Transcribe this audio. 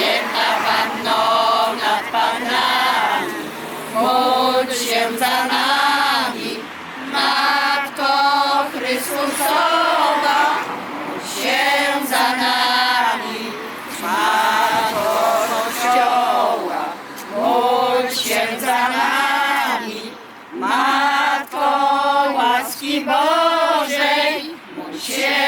jedna Panno nad Panami, módl się za nami, Matko Chrystusowa, się za nami, Matko Kościoła, módl się za nami, Matko łaski Bożej, módl się